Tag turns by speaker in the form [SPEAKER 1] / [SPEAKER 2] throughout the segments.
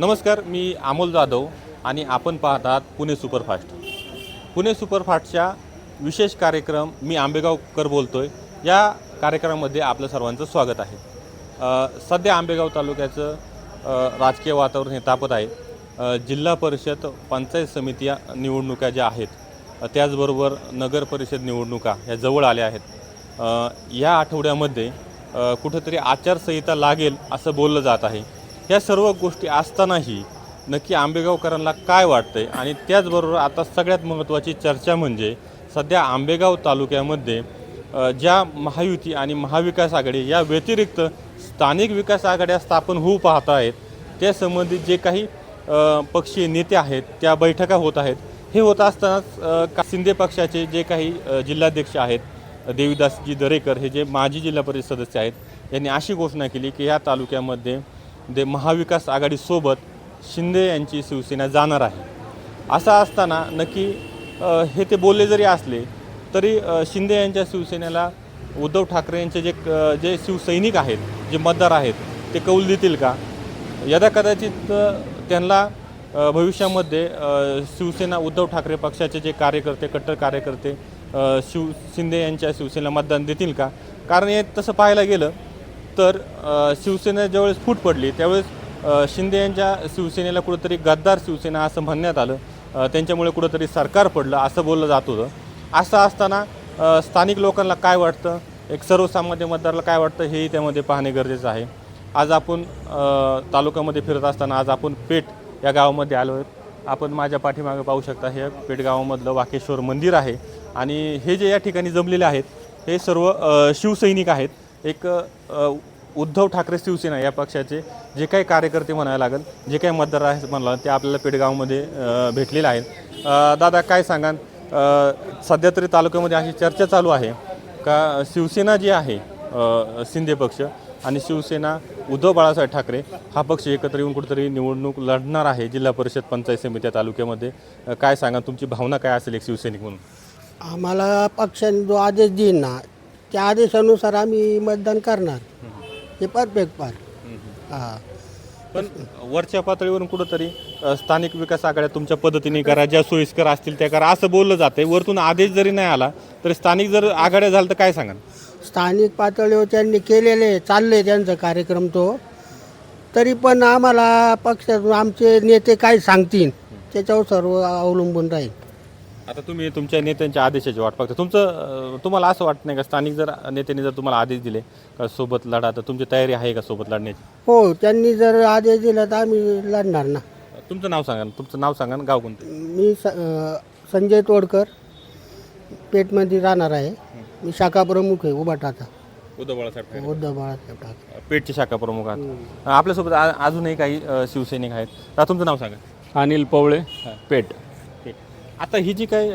[SPEAKER 1] नमस्कार मी अमोल जाधव आणि आपण पाहत आहात पुणे सुपरफास्ट. पुणे सुपरफास्टच्या विशेष कार्यक्रम मी आंबेगावकर बोलतो आहे या कार्यक्रमामध्ये आपलं सर्वांचं स्वागत आहे. सध्या आंबेगाव तालुक्याचं राजकीय वातावरण हे तापत आहे. जिल्हा परिषद पंचायत समिती या निवडणुका ज्या आहेत त्याचबरोबर नगर परिषद निवडणुका ह्या जवळ आल्या आहेत. या आठवड्यामध्ये कुठंतरी आचारसंहिता लागेल असं बोललं जात आहे. ह्या सर्व गोष्टी असतानाही नक्की आंबेगावकरांना काय वाटतंय? आणि त्याचबरोबर आता सगळ्यात महत्त्वाची चर्चा म्हणजे सध्या आंबेगाव तालुक्यामध्ये ज्या महायुती आणि महाविकास आघाडी या व्यतिरिक्त स्थानिक विकास आघाड्या स्थापन होऊ पाहत आहेत त्या संबंधित जे काही पक्षीय नेते आहेत त्या बैठका होत आहेत. हे होत असतानाच का- शिंदे पक्षाचे जे काही जिल्हाध्यक्ष आहेत देवीदासजी दरेकर हे जे माजी जिल्हा परिषद सदस्य आहेत यांनी अशी घोषणा केली की या तालुक्यामध्ये दे महाविकास आघाडीसोबत शिंदे यांची शिवसेना जाणार आहे. असं असताना नक्की हे ते बोलले जरी असले तरी शिंदे यांच्या शिवसेनेला उद्धव ठाकरे यांचे जे क- जे शिवसैनिक आहेत जे मतदार आहेत ते कौल देतील का? यदा कदाचित त्यांना भविष्यामध्ये शिवसेना उद्धव ठाकरे पक्षाचे जे कार्यकर्ते कट्टर कार्यकर्ते शिव शिंदे यांच्या शिवसेनेला मतदान देतील का? कारण हे तसं पाहायला गेलं तर शिवसेना ज्यावेळेस फूट पडली त्यावेळेस शिंदे यांच्या शिवसेनेला कुठंतरी गद्दार शिवसेना असं म्हणण्यात आलं. त्यांच्यामुळे कुठंतरी सरकार पडलं असं बोललं जात होतं. असं असताना स्थानिक लोकांना काय वाटतं? एक सर्वसामान्य मतदाराला काय वाटतं? हेही त्यामध्ये पाहणे गरजेचं आहे. आज आपण तालुक्यामध्ये फिरत असताना आज आपण पेठ या गावामध्ये आलो आहोत. आपण माझ्या पाठीमागे पाहू शकता हे पेठ गावामधलं वाकेश्वर मंदिर आहे. आणि हे जे या ठिकाणी जमलेले आहेत हे सर्व शिवसैनिक आहेत. एक उद्धव ठाकरे शिवसेना या पक्षाचे जे काही कार्यकर्ते म्हणायला लागेल जे काही मतदार आहेत म्हणलं ते आपल्याला पेडगावमध्ये भेटलेले आहेत. दादा काय सांगाल? सध्या तरी तालुक्यामध्ये अशी चर्चा चालू आहे का? शिवसेना जी आहे शिंदे पक्ष आणि शिवसेना उद्धव बाळासाहेब ठाकरे हा पक्ष एकत्र येऊन कुठेतरी निवडणूक लढणार आहे जिल्हा परिषद पंचायत समित्या तालुक्यामध्ये. काय सांगा तुमची भावना काय असेल एक शिवसैनिक म्हणून?
[SPEAKER 2] आम्हाला पक्षाने जो आदेश देईन ना त्या आदेशानुसार आम्ही मतदान करणार. हे परफेक्ट पार हां.
[SPEAKER 1] पण वरच्या पातळीवरून कुठंतरी अ, स्थानिक विकास आघाड्या तुमच्या पद्धतीने करा ज्या सोयीस्कर असतील त्या करा असं बोललं जाते वरतून आदेश जरी नाही आला तरी स्थानिक जर आघाड्या झालं तर काय सांगाल?
[SPEAKER 2] स्थानिक पातळीवर त्यांनी केलेले चालले त्यांचा कार्यक्रम तो. तरी पण आम्हाला पक्षातून आमचे नेते काय सांगतील त्याच्यावर सर्व अवलंबून राहील.
[SPEAKER 1] आता तुम्ही तुमच्या नेत्यांच्या आदेशाची वाट बघता तुमचं अ, तुम्हाला असं वाटत नाही का? स्थानिक जर नेत्यांनी जर तुम्हाला आदेश दिले का सोबत लढा तर तुमची तयारी आहे का सोबत लढण्याची?
[SPEAKER 2] हो त्यांनी जर आदेश दिला तर आम्ही लढणार ना.
[SPEAKER 1] तुमचं नाव सांगा ना. तुमचं नाव सांगा ना, गाव कोणतं?
[SPEAKER 2] मी स अं, संजय तोडकर पेठमध्ये राहणार आहे. मी शाखा प्रमुख आहे उभाटाचा
[SPEAKER 1] उद्धव बाळासाहेब ठाकरे.
[SPEAKER 2] उद्धव बाळासाहेब ठाकरे.
[SPEAKER 1] पेठचे शाखा प्रमुख आहात. आपल्यासोबत आ- अजूनही काही अ, शिवसैनिक आहेत. आता तुमचं नाव सांगा.
[SPEAKER 3] अनिल पवळे पेठ.
[SPEAKER 1] आता ही जी काही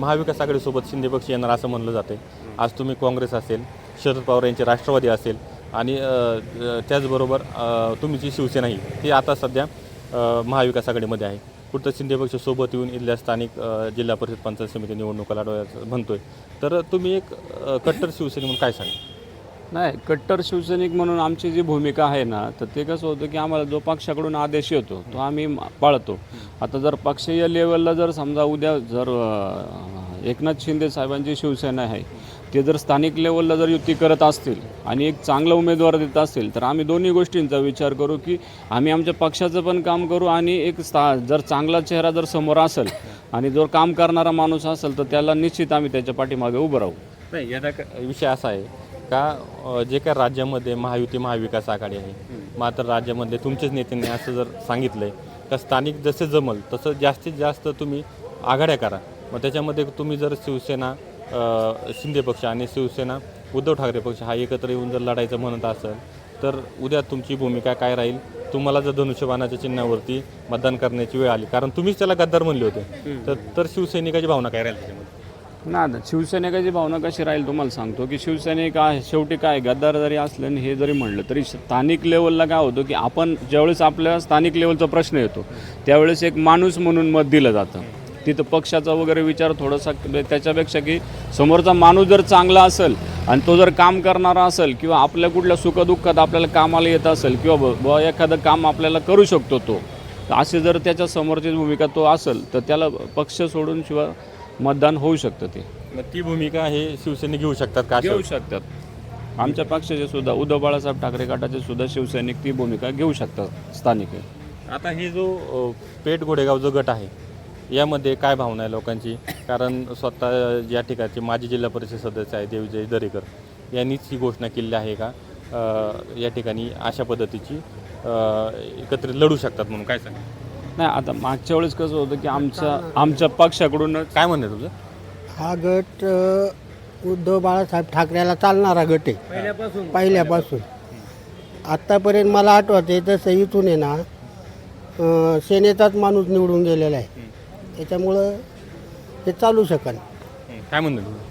[SPEAKER 1] महाविकास आघाडीसोबत शिंदे पक्ष येणार असं म्हणलं जाते आज तुम्ही काँग्रेस असेल शरद पवार यांचे राष्ट्रवादी असेल आणि त्याचबरोबर तुम्ही जी शिवसेना ही ती आता सध्या महाविकास आघाडीमध्ये आहे. कुठं शिंदे पक्ष सोबत येऊन इथल्या स्थानिक जिल्हा परिषद पंचायत समिती निवडणुका लढवायचं म्हणतोय. तर तुम्ही एक कट्टर शिवसेने म्हणून काय सांगा
[SPEAKER 3] नाही कट्टर शिवसैनिक म्हणून आमची जी भूमिका आहे ना तर ते कसं होतं की आम्हाला जो पक्षाकडून आदेश येतो तो आम्ही पाळतो. आता जर पक्षीय लेवलला जर समजा उद्या जर एकनाथ शिंदे साहेबांची शिवसेना आहे ते जर स्थानिक लेवलला जर युती करत असतील आणि एक चांगला उमेदवार देत असतील तर आम्ही दोन्ही गोष्टींचा विचार करू की आम्ही आमच्या पक्षाचं पण काम करू आणि एक स्था जर चांगला चेहरा जर समोर असेल आणि जर काम करणारा माणूस असेल तर त्याला निश्चित आम्ही त्याच्या पाठीमागे उभं राहू.
[SPEAKER 1] नाही याचा विषय असा आहे का जे काय राज्यामध्ये महायुती महाविकास आघाडी आहे मात्र राज्यामध्ये तुमचेच नेत्यांनी असं जर सांगितलं आहे का स्थानिक जसे जमल तसं जास्तीत जास्त तुम्ही आघाड्या करा. मग त्याच्यामध्ये तुम्ही जर शिवसेना शिंदे पक्ष आणि शिवसेना उद्धव ठाकरे पक्ष हा एकत्र येऊन जर लढायचं म्हणत असेल तर उद्या तुमची भूमिका काय राहील? तुम्हाला जर धनुष्यबाणाच्या चिन्हावरती मतदान करण्याची वेळ आली कारण तुम्हीच त्याला गद्दार म्हणले होते. तर तर शिवसैनिकाची भावना काय राहील त्याच्यामध्ये?
[SPEAKER 3] ना शिवसैनिकाची भावना कशी राहील तुम्हाला सांगतो की शिवसैनिक आहे शेवटी काय गद्दार जरी असलं हे जरी म्हणलं तरी स्थानिक लेवलला काय होतं की आपण ज्यावेळेस आपल्या स्थानिक लेवलचा प्रश्न येतो त्यावेळेस एक माणूस म्हणून मत दिलं जातं. तिथं पक्षाचा वगैरे विचार थोडासा त्याच्यापेक्षा की समोरचा माणूस जर चांगला असेल आणि तो जर काम करणारा असेल किंवा आपल्या कुठल्या सुखदुःखात आपल्याला कामाला येत असेल किंवा ब- एखादं काम आपल्याला करू शकतो तो असे जर त्याच्या समोरची भूमिका तो असेल तर त्याला पक्ष सोडून शिवाय मतदान होऊ शकतं ते.
[SPEAKER 1] मग ती भूमिका हे शिवसेने घेऊ शकतात का
[SPEAKER 3] घेऊ शकतात. आमच्या पक्षाचे सुद्धा उद्धव बाळासाहेब ठाकरे गटाचे सुद्धा शिवसैनिक ती भूमिका घेऊ शकतात स्थानिक.
[SPEAKER 1] आता हे जो पेठ गोडेगाव जो गट आहे यामध्ये काय भावना आहे लोकांची? कारण स्वतः या ठिकाणचे माजी जिल्हा परिषद सदस्य आहे देवजय दरेकर. यांनीच ही घोषणा केली आहे का? या ठिकाणी अशा पद्धतीची एकत्रित लढू शकतात म्हणून. काय सांगा
[SPEAKER 3] नाही आता मागच्या वेळेस कसं होतं की आमच्या आमच्या पक्षाकडूनच
[SPEAKER 1] काय म्हणणं आहे तुझं?
[SPEAKER 2] हा गट अ, उद्धव बाळासाहेब ठाकरेला चालणारा गट आहे. पहिल्यापासून. पहिल्यापासून. आत्तापर्यंत मला आठवते तसं इथून आहे ना अ, सेनेचाच माणूस निवडून गेलेला आहे. त्याच्यामुळं हे चालू शकेल
[SPEAKER 1] काय म्हणणं आहे तुझं?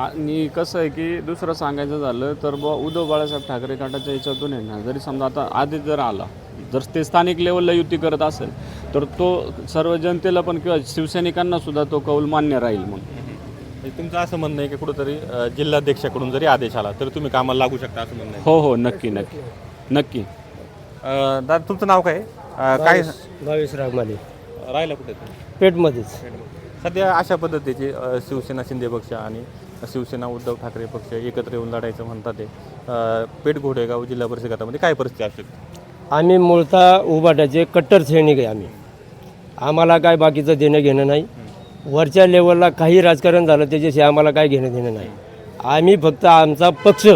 [SPEAKER 3] आणि कसं आहे की दुसरं सांगायचं झालं तर बुवा उद्धव बाळासाहेब ठाकरे गटाच्या याच्यातून आहे ना जरी समजा आता आधीच जर आला जर ते स्थानिक लेवलला युती करत असेल तर तो सर्व जनतेला पण किंवा शिवसैनिकांना सुद्धा तो कौल मान्य राहील म्हणून.
[SPEAKER 1] म्हणजे तुमचं असं म्हणणं आहे की कुठंतरी अ, जिल्हाध्यक्षाकडून जरी आदेश आला तर तुम्ही कामाला लागू शकता असं म्हणणं आहे.
[SPEAKER 3] हो हो नक्की नक्की. नक्की.
[SPEAKER 1] अ, दादा तुमचं नाव काय? आहे? अ, काय?
[SPEAKER 2] बावीस रागमाली
[SPEAKER 1] राहिलं कुठे? तुम्ही?
[SPEAKER 2] पेठमध्येच.
[SPEAKER 1] सध्या अशा पद्धतीची अ, शिवसेना शिंदे पक्ष आणि शिवसेना उद्धव ठाकरे पक्ष एकत्र येऊन लढायचं म्हणतात ते. अ, पेठ घोडेगाव जिल्हा परिषद गटामध्ये काय परिस्थिती असू शकते?
[SPEAKER 4] आम्ही मूळतः उभाटाचे कट्टर सैनिक आहे आम्ही. आम्हाला काय बाकीचं देणं घेणं नाही. वरच्या लेवलला काही राजकारण झालं त्याच्याशी आम्हाला काय घेणं देणं नाही. आम्ही फक्त आमचा पक्ष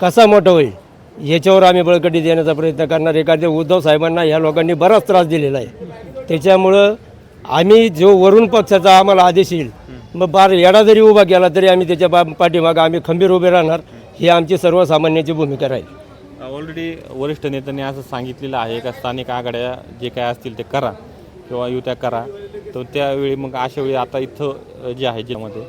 [SPEAKER 4] कसा मोठा होईल याच्यावर आम्ही बळकटी देण्याचा प्रयत्न करणार. एखाद्या उद्धव साहेबांना ह्या लोकांनी बराच त्रास दिलेला आहे. त्याच्यामुळं आम्ही जो वरून पक्षाचा आम्हाला आदेश येईल मग बार येडा जरी उभा केला तरी आम्ही त्याच्या बा पाठीमागं आम्ही खंबीर उभे राहणार. ही आमची सर्वसामान्याची भूमिका राहील.
[SPEAKER 1] ऑलरेडी वरिष्ठ नेत्यांनी असं सांगितलेलं आहे का? स्थानिक आघाड्या जे काय असतील ते करा. किंवा युत्या करा तर त्यावेळी मग अशा वेळी आता इथं जे आहे जिल्ह्यामध्ये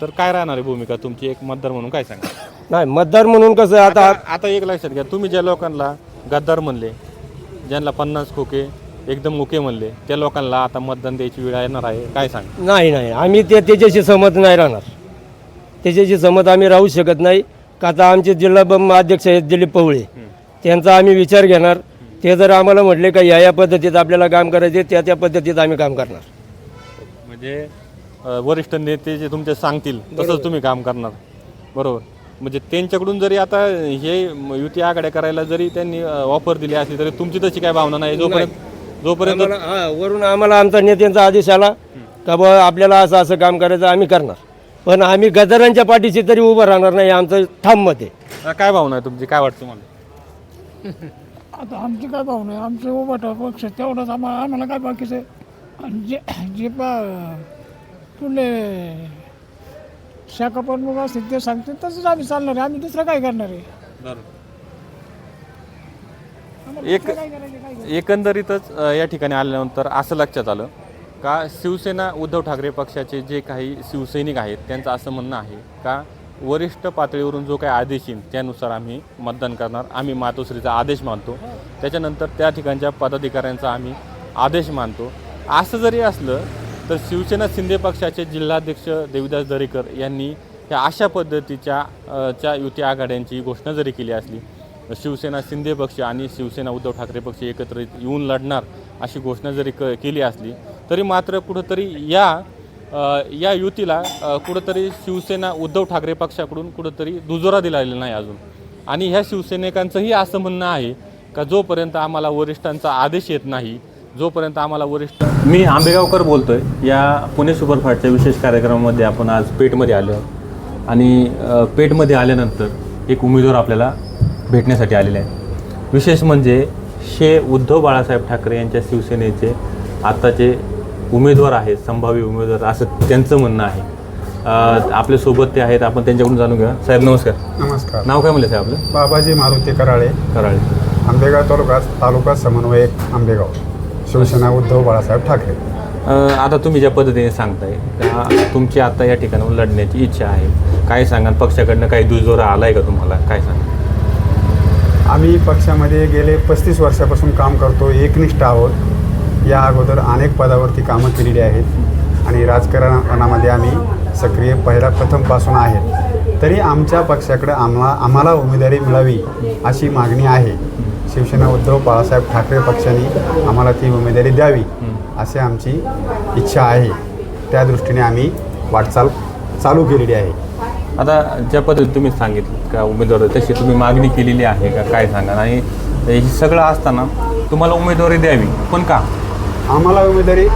[SPEAKER 1] तर काय राहणार आहे भूमिका तुमची? एक मतदार म्हणून काय सांगा?
[SPEAKER 4] नाही मतदार म्हणून कसं आता
[SPEAKER 1] आता एक लक्षात घ्या. तुम्ही ज्या लोकांना गद्दार म्हणले ज्यांना पन्नास खोके एकदम मुके म्हणले त्या लोकांना आता मतदान द्यायची वेळ येणार आहे. काय सांग?
[SPEAKER 4] नाही नाही. आम्ही ते त्याच्याशी सहमत नाही राहणार. त्याच्याशी सहमत आम्ही राहू शकत नाही. का आता आमचे जिल्हा अध्यक्ष आहेत दिलीप पवळे. त्यांचा आम्ही विचार घेणार. ते जर आम्हाला म्हटले का या या पद्धतीत आपल्याला काम करायचे त्या त्या पद्धतीत आम्ही काम करणार.
[SPEAKER 1] म्हणजे अ, वरिष्ठ नेते जे तुमचे सांगतील तसंच तुम्ही काम करणार. बरोबर. म्हणजे त्यांच्याकडून जरी आता हे म- युती आघाड्या करायला जरी त्यांनी ऑफर दिली असली तरी तुमची तशी काय भावना नाही. जोपर्यंत जोपर्यंत
[SPEAKER 4] आम्हाला- हा, वरून आम्हाला आमचा नेत्यांचा आदेश आला का बा आपल्याला असं असं काम करायचं आम्ही करणार. पण आम्ही गदारांच्या पाठीशी तरी उभं राहणार नाही आमचं ठाम मत आहे.
[SPEAKER 1] अ, काय भावना आहे तुमची? काय वाटतं तुम्हाला?
[SPEAKER 5] आता आमची काय भावना आहे? आमचं उभाटा पक्ष तेवढंच आम्हाला आम्हाला काय बाकीचं आणि जे जे पा पुढले शाखा प्रमुख असतील ते सांगतील तसंच आम्ही चालणार आहे. आम्ही दुसरं काय करणार आहे? आम्हाला
[SPEAKER 1] एक
[SPEAKER 5] दुसरं काय करायचं काय करायचं?
[SPEAKER 1] एकंदरीतच अ, या ठिकाणी आल्यानंतर असं लक्षात आलं का शिवसेना उद्धव ठाकरे पक्षाचे जे काही शिवसैनिक आहेत त्यांचं असं म्हणणं आहे का वरिष्ठ पातळीवरून जो काही आदेश येईल त्यानुसार आम्ही मतदान करणार. आम्ही मातोश्रीचा आदेश मानतो. त्याच्यानंतर त्या ठिकाणच्या पदाधिकाऱ्यांचा आम्ही आदेश मानतो. असं जरी असलं तर शिवसेना शिंदे पक्षाचे जिल्हाध्यक्ष देवीदास दरेकर यांनी ह्या अशा पद्धतीच्या च्या युती आघाड्यांची घोषणा जरी केली असली शिवसेना शिंदे पक्ष आणि शिवसेना उद्धव ठाकरे पक्ष एकत्रित येऊन लढणार अशी घोषणा जरी क केली असली तरी मात्र कुठंतरी या या युतीला कुठंतरी शिवसेना उद्धव ठाकरे पक्षाकडून कुठंतरी दुजोरा दिलेला नाही अजून. आणि ह्या शिवसैनिकांचंही असं म्हणणं आहे का जोपर्यंत आम्हाला वरिष्ठांचा आदेश येत नाही जोपर्यंत आम्हाला वरिष्ठ मी आंबेगावकर बोलतोय. या पुणे सुपरफास्टच्या विशेष कार्यक्रमामध्ये आपण आज पेठमध्ये आलो आणि पेठमध्ये आल्यानंतर एक उमेदवार आपल्याला भेटण्यासाठी आलेले आहे. विशेष म्हणजे शे उद्धव बाळासाहेब ठाकरे यांच्या शिवसेनेचे आत्ताचे उमेदवार आहेत संभाव्य उमेदवार असं त्यांचं म्हणणं आहे. आपल्यासोबत ते आहेत आपण त्यांच्याकडून जाणून घ्या साहेब नमस्कार.
[SPEAKER 6] नमस्कार.
[SPEAKER 1] नाव काय म्हणलं साहेब आपलं?
[SPEAKER 6] बाबाजी मारुती कराळे.
[SPEAKER 1] कराळे.
[SPEAKER 6] आंबेगाव तालुका तालुका समन्वयक आंबेगाव. शिवसेना उद्धव बाळासाहेब ठाकरे.
[SPEAKER 1] आता तुम्ही ज्या पद्धतीने सांगताय का तुमची आता या ठिकाणाहून लढण्याची इच्छा आहे? काय सांगाल? पक्षाकडनं काही दुजोरा आलाय का तुम्हाला? काय सांगा
[SPEAKER 6] आम्ही पक्षामध्ये गेले पस्तीस वर्षापासून काम करतो एकनिष्ठ आहोत. या अगोदर अनेक पदावरती कामं केलेली आहेत. आणि राजकारणामध्ये आम्ही सक्रिय पहिला प्रथमपासून आहेत. तरी आमच्या पक्षाकडे आम्हाला आम्हाला उमेदवारी मिळावी अशी मागणी आहे. शिवसेना उद्धव बाळासाहेब ठाकरे पक्षाने आम्हाला ती उमेदवारी द्यावी अशी आमची इच्छा आहे. त्या दृष्टीने आम्ही वाटचाल चालू केलेली आहे.
[SPEAKER 1] आता ज्या पद्धतीने तुम्ही सांगितलं का उमेदवार तशी तुम्ही मागणी केलेली आहे का? काय सांगा आणि हे सगळं असताना तुम्हाला उमेदवारी द्यावी पण का?
[SPEAKER 6] आम्हाला उमेदवारी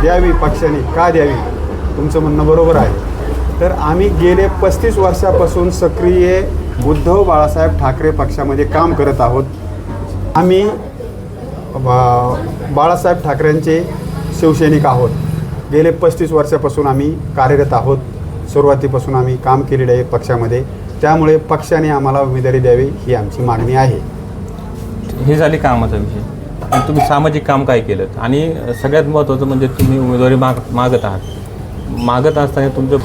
[SPEAKER 6] द्यावी पक्षाने. का द्यावी? तुमचं म्हणणं बरोबर आहे. तर आम्ही गेले पस्तीस वर्षापासून सक्रिय उद्धव बाळासाहेब ठाकरे पक्षामध्ये काम करत आहोत. आम्ही बा- बाळासाहेब ठाकरेंचे शिवसैनिक आहोत. गेले पस्तीस वर्षापासून आम्ही कार्यरत आहोत. सुरुवातीपासून आम्ही काम केलेलं आहे पक्षामध्ये. त्यामुळे पक्षाने आम्हाला उमेदवारी द्यावी ही आमची मागणी आहे.
[SPEAKER 1] हे झाली कामाचा विषय. आणि तुम्ही सामाजिक काम काय केलं? आणि सगळ्यात महत्त्वाचं म्हणजे तुम्ही उमेदवारी माग मागत आहात. मागत असताना तुमचं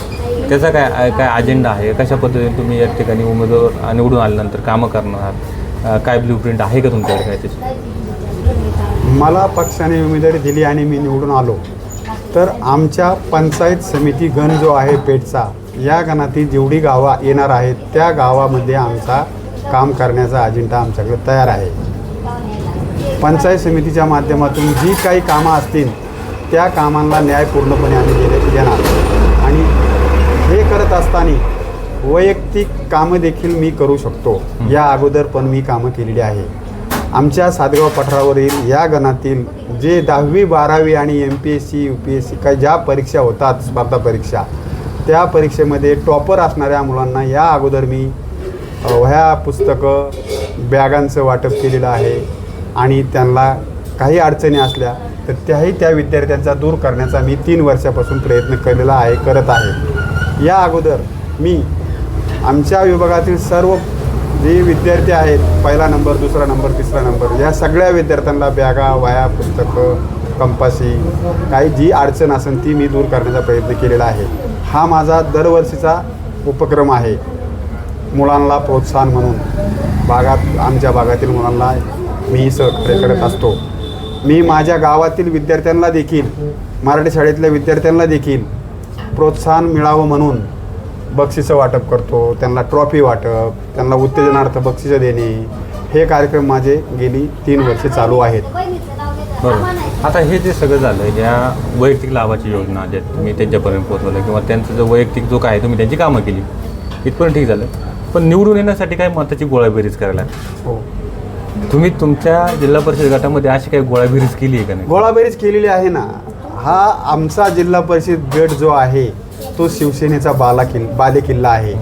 [SPEAKER 1] त्याचा काय काय अजेंडा आहे? कशा पद्धतीने तुम्ही या ठिकाणी उमेदवार निवडून आल्यानंतर कामं करणार आहात? काय ब्ल्यू प्रिंट आहे का तुमच्याकडे काय त्याची?
[SPEAKER 6] मला पक्षाने उमेदवारी दिली आणि मी निवडून आलो. तर आमच्या पंचायत समिती गण जो आहे पेठचा या गणातील जेवढी गावं येणार आहेत त्या गावामध्ये आमचा काम करण्याचा अजेंडा आमच्याकडे तयार आहे. पंचायत समितीच्या माध्यमातून जी काही कामं असतील त्या कामांना न्याय पूर्णपणे आम्ही दिले देणार. आणि हे करत असताना वैयक्तिक कामं देखील मी करू शकतो. या अगोदर पण मी कामं केलेली आहे. आमच्या सातगाव पठारावरील या गणातील जे दहावी बारावी आणि M P S C U P S C काही ज्या परीक्षा होतात स्पर्धा परीक्षा त्या परीक्षेमध्ये टॉपर असणाऱ्या मुलांना या अगोदर मी वह्या पुस्तकं बॅगांचं वाटप केलेलं आहे. आणि त्यांना काही अडचणी असल्या तर त्याही त्या विद्यार्थ्यांचा दूर करण्याचा मी तीन वर्षापासून प्रयत्न केलेला आहे करत आहे. या अगोदर मी आमच्या विभागातील सर्व जे विद्यार्थी आहेत पहिला नंबर दुसरा नंबर तिसरा नंबर या सगळ्या विद्यार्थ्यांना बॅगा वह्या पुस्तकं कंपासी काही जी अडचण असेल ती मी दूर करण्याचा प्रयत्न केलेला आहे. हा माझा दरवर्षीचा उपक्रम आहे. मुलांना प्रोत्साहन म्हणून भागात आमच्या भागातील मुलांना मी सहकार्य करत असतो. मी माझ्या गावातील विद्यार्थ्यांना देखील मराठी शाळेतल्या विद्यार्थ्यांना देखील प्रोत्साहन मिळावं म्हणून बक्षिसं वाटप करतो त्यांना ट्रॉफी वाटप त्यांना उत्तेजनार्थ बक्षिसं देणे हे कार्यक्रम माझे गेली तीन वर्षे चालू आहेत.
[SPEAKER 1] बरोबर. आता हे जे सगळं झालं या वैयक्तिक लाभाची योजना ज्या तुम्ही त्यांच्यापर्यंत पोहोचवलं किंवा त्यांचं जो वैयक्तिक जो काय तुम्ही त्यांची कामं केली इथपर्यंत ठीक झालं. पण निवडून येण्यासाठी काय मताची गोळाबेरीज करायला?
[SPEAKER 6] हो.
[SPEAKER 1] तुम्ही तुमच्या जिल्हा परिषद गटामध्ये अशी काही गोळाबेरीज केली आहे का नाही?
[SPEAKER 6] गोळाबेरीज केलेली आहे ना. हा आमचा जिल्हा परिषद गट जो आहे तो शिवसेनेचा बाला किल बाले किल्ला आहे.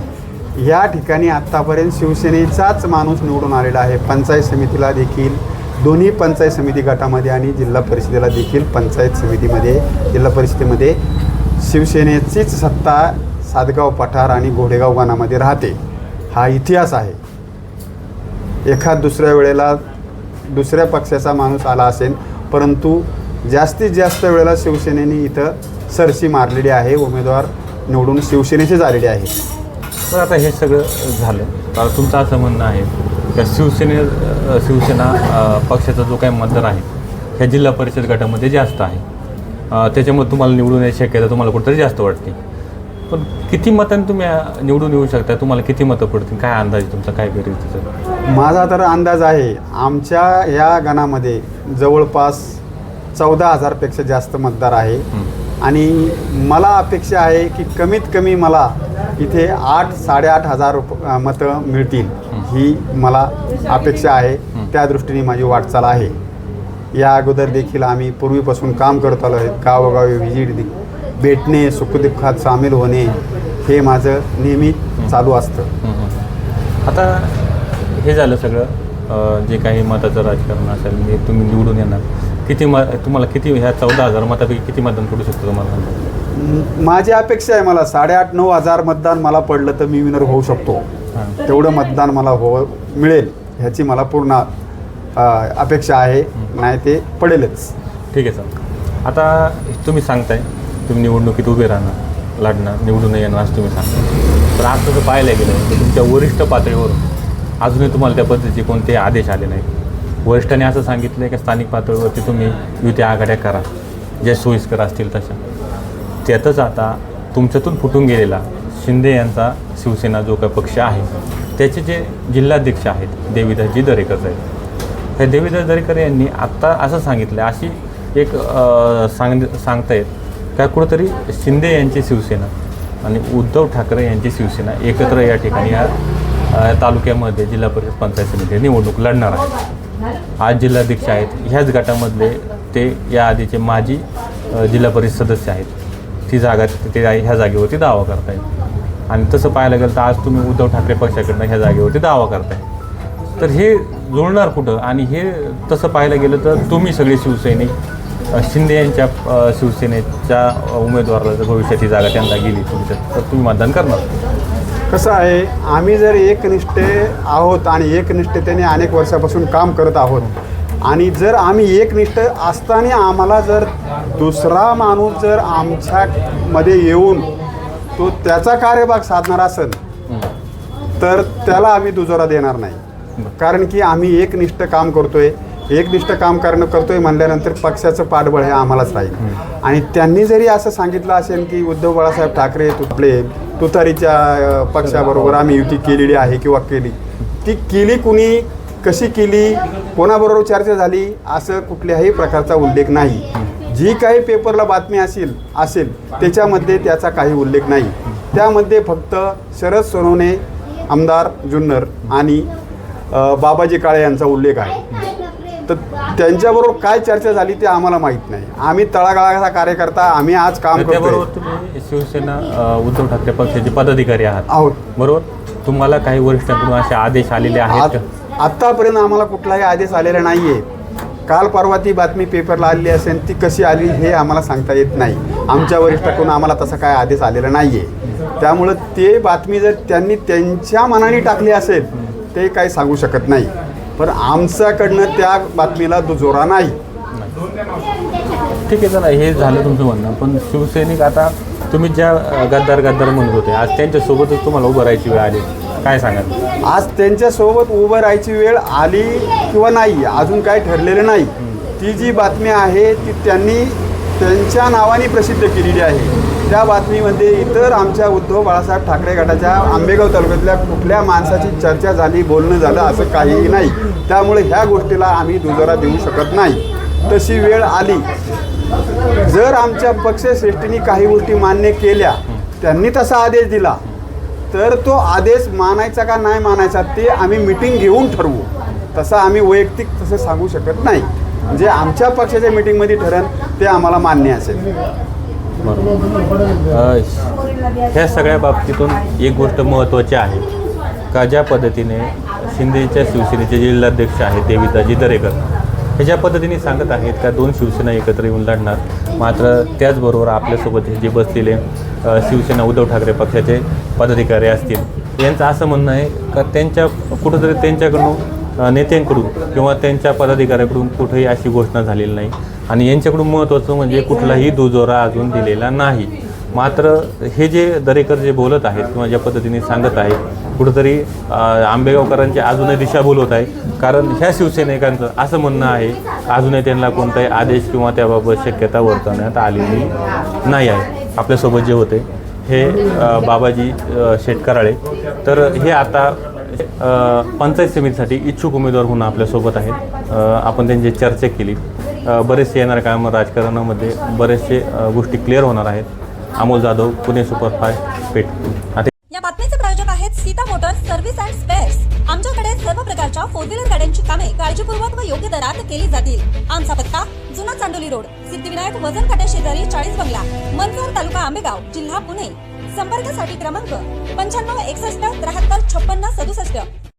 [SPEAKER 6] या ठिकाणी आत्तापर्यंत शिवसेनेचाच माणूस निवडून आलेला आहे. पंचायत समितीला देखील दोन्ही पंचायत समिती गटामध्ये आणि जिल्हा परिषदेला देखील पंचायत समितीमध्ये जिल्हा परिषदेमध्ये शिवसेनेचीच सत्ता सातगाव पठार आणि घोडेगाव वनामध्ये राहते. हा इतिहास आहे. एखाद दुसऱ्या वेळेला दुसऱ्या पक्षाचा माणूस आला असेल परंतु जास्तीत जास्त वेळेला शिवसेनेने इथं सरशी मारलेली आहे उमेदवार निवडून शिवसेनेचेच आलेले आहे.
[SPEAKER 1] तर आता हे सगळं झालं. कारण तुमचं असं म्हणणं आहे का शिवसेने शिवसेना पक्षाचा जो काही मतदार आहे ह्या जिल्हा परिषद गटामध्ये जास्त आहे. त्याच्यामुळे तुम्हाला निवडून यायची शक्यता तुम्हाला कुठंतरी जास्त वाटते. पण किती मतांनी तुम्ही निवडून येऊ शकता? तुम्हाला किती मतं पडतील? काय अंदाज तुमचा? काय करेल
[SPEAKER 6] माझा तर अंदाज आहे आमच्या या गणामध्ये जवळपास चौदा हजारपेक्षा जास्त मतदार आहे. आणि मला अपेक्षा आहे की कमीत कमी मला इथे आठ साडेआठ हजार रुप मतं मिळतील ही मला अपेक्षा आहे. त्या दृष्टीने माझी वाटचाल आहे. या अगोदर देखील आम्ही पूर्वीपासून काम करत आलो आहे गावोगावी व्हिजिट दे भेटणे सुखदुःखात सामील होणे हे माझं नेहमी चालू असतं.
[SPEAKER 1] आता हे झालं सगळं जे काही मताचं राजकारण असेल मी तुम्ही निवडून येणार. किती म तुम्हाला किती ह्या चौदा हजार मतापैकी किती मतदान पडू शकतं तुम्हाला?
[SPEAKER 6] माझी अपेक्षा आहे मला साडेआठ नऊ हजार मतदान मला पडलं तर मी विनर होऊ शकतो. तेवढं मतदान मला हो मिळेल ह्याची मला पूर्ण अपेक्षा आहे. नाही ते पडेलच.
[SPEAKER 1] ठीक आहे सर. आता तुम्ही सांगताय तुम्ही निवडणुकीत उभे राहणार लढणार निवडून येणार असं तुम्ही सांगता. तर आज तसं पाहायला गेलं तर तुमच्या वरिष्ठ पातळीवर अजूनही तुम्हाला त्या पद्धतीचे कोणते आदेश आले नाहीत. वरिष्ठांनी असं सांगितलं आहे की स्थानिक पातळीवरती तुम्ही युती आघाड्या करा ज्या सोयीस्कर असतील तशा. त्यातच आता तुमच्यातून फुटून गेलेला शिंदे यांचा शिवसेना जो काही पक्ष आहे त्याचे जे जिल्हाध्यक्ष आहेत देवीदासजी दरेकर साहेब. हे देवीदास दरेकर यांनी आत्ता असं सांगितलं अशी एक सांग सांग सांगतायत का कुठंतरी शिंदे यांची शिवसेना आणि उद्धव ठाकरे यांची शिवसेना एकत्र या ठिकाणी या तालुक्यामध्ये जिल्हा परिषद पंचायत समिती निवडणूक लढणार आहे. आज जिल्हाध्यक्ष आहेत. ह्याच गटामधले ते या आधीचे माजी जिल्हा परिषद सदस्य आहेत. ती जागा ते ह्या जागेवरती दावा करतायत. आणि तसं पाहायला गेलं तर आज तुम्ही उद्धव ठाकरे पक्षाकडनं ह्या जागेवरती दावा करताय. तर हे जुळणार कुठं? आणि हे तसं पाहायला गेलं तर तुम्ही सगळे शिवसैनिक शिंदे यांच्या शिवसेनेच्या उमेदवाराला ही जागा त्यांना गेली तुमच्या तर तुम्ही मतदान करणार?
[SPEAKER 6] कसं आहे आम्ही जर एकनिष्ठे आहोत आणि एकनिष्ठतेने अनेक वर्षापासून काम करत आहोत आणि जर आम्ही एकनिष्ठ असताना आम्हाला जर दुसरा माणूस जर आमच्यामध्ये येऊन तो त्याचा कार्यभाग साधणार असेल तर त्याला आम्ही दुजोरा देणार नाही. कारण की आम्ही एकनिष्ठ काम करतोय एकनिष्ठ काम करणं करतोय म्हणल्यानंतर पक्षाचं पाठबळ हे आम्हालाच राहील. आणि त्यांनी जरी असं सांगितलं असेल की उद्धव बाळासाहेब ठाकरे तुटले तुतारीच्या पक्षाबरोबर आम्ही युती केलेली आहे किंवा केली. ती केली कुणी कशी केली कोणाबरोबर चर्चा झाली असं कुठल्याही प्रकारचा उल्लेख नाही. जी काही पेपरला बातमी असेल असेल त्याच्यामध्ये त्याचा काही उल्लेख नाही. त्यामध्ये फक्त शरद सोनवणे आमदार जुन्नर आणि बाबाजी काळे यांचा उल्लेख आहे. तर त्यांच्याबरोबर काय चर्चा झाली ते आम्हाला माहीत नाही. आम्ही तळागाळाचा कार्यकर्ता आम्ही आज काम
[SPEAKER 1] त्याबरोबर
[SPEAKER 6] करतो
[SPEAKER 1] तुम्ही शिवसेना अ, उद्धव ठाकरे पक्षाचे पदाधिकारी आहात.
[SPEAKER 6] आहोत.
[SPEAKER 1] बरोबर? तुम्हाला काही वरिष्ठांकडून असे आदेश आलेले आहेत
[SPEAKER 6] आत-
[SPEAKER 1] का
[SPEAKER 6] आत्तापर्यंत आम्हाला कुठलाही आदेश आलेला नाही आहे काल परवा ती बातमी पेपरला आलेली असेल ती कशी आली हे आम्हाला सांगता येत नाही. आमच्या वरिष्ठाकडून आम्हाला तसा काय आदेश आलेला नाही आहे त्यामुळं ते बातमी जर त्यांनी त्यांच्या मनाने टाकली असेल ते काही सांगू शकत नाही. पण आमच्याकडनं त्या बातमीला दुजोरा नाही.
[SPEAKER 1] ठीक आहे चला हे झालं तुमचं म्हणणं. पण शिवसैनिक आता तुम्ही ज्या गद्दार गद्दार म्हणत होते आज त्यांच्यासोबतच तुम्हाला उभं राहायची वेळ आली. काय सांगाल?
[SPEAKER 6] आज त्यांच्यासोबत उभं राहायची वेळ आली किंवा नाही अजून काय ठरलेलं नाही. ती जी बातमी आहे ती त्यांनी त्यांच्या नावाने प्रसिद्ध केलेली आहे. त्या बातमीमध्ये इतर आमच्या उद्धव बाळासाहेब ठाकरे गटाच्या आंबेगाव तालुक्यातल्या कुठल्या माणसाची चर्चा झाली बोलणं झालं असं काहीही नाही. त्यामुळे ह्या गोष्टीला आम्ही दुजोरा देऊ शकत नाही. तशी वेळ आली. जर आमच्या पक्षश्रेष्ठींनी काही गोष्टी मान्य केल्या त्यांनी तसा आदेश दिला तर तो आदेश मानायचा का नाही मानायचा ते आम्ही मिटिंग घेऊन ठरवू. तसं आम्ही वैयक्तिक तसं सांगू शकत नाही. जे आमच्या पक्षाच्या मिटिंगमध्ये ठरेल ते आम्हाला मान्य असेल.
[SPEAKER 1] बरोबर ह्या सगळ्या बाबतीतून एक गोष्ट महत्त्वाची आहे का ज्या पद्धतीने शिंदेच्या शिवसेनेचे जिल्हाध्यक्ष आहेत देविताजी दरेकर हे ज्या पद्धतीने सांगत आहेत का दोन शिवसेना एकत्र येऊन लढणार मात्र त्याचबरोबर आपल्यासोबत हे जे बसलेले शिवसेना उद्धव ठाकरे पक्षाचे पदाधिकारी असतील यांचं असं म्हणणं आहे का त्यांच्या कुठंतरी त्यांच्याकडून नेत्यांकडून किंवा त्यांच्या पदाधिकाऱ्याकडून कुठेही अशी घोषणा झालेली नाही. आणि यांच्याकडून महत्त्वाचं म्हणजे कुठलाही दुजोरा अजून दिलेला नाही. मात्र हे जे दरेकर जे बोलत आहेत किंवा ज्या पद्धतीने सांगत आहेत कुठंतरी आंबेगावकरांची अजूनही दिशाभूल होत आहे कारण ह्या शिवसैनिकांचं असं म्हणणं आहे अजूनही त्यांना कोणताही आदेश किंवा त्याबाबत शक्यता वर्तवण्यात आलेली नाही आहे. आपल्यासोबत जे होते हे बाबाजी शेटकराळे. तर हे आता पंचायत समितीसाठी इच्छुक उमेदवार म्हणून आपल्यासोबत आहेत. आपण त्यांची चर्चा केली. बरेचसे येणाऱ्या काळामध्ये राजकारणामध्ये बरेचसे गोष्टी क्लिअर होणार आहेत. अमोल जाधव पुणे सुपरफास्ट पेठ.
[SPEAKER 7] या बातमीचे प्रायोजक आहेत Sita motors service and spares आमच्याकडे सर्व प्रकारच्या फोर व्हीलर गाड्यांची कामे काळजीपूर्वक व योग्य दरात केली जातील. आमचा पत्ता जुना चांडोली रोड सिद्धिविनायक वजन काट्या शेजारी चाळीस बंगला मनसर तालुका आंबेगाव जिल्हा पुणे. संपर्कासाठी क्रमांक पंच्याण्णव एकसष्ट त्र्याहत्तर छप्पन्न सदुसष्ट.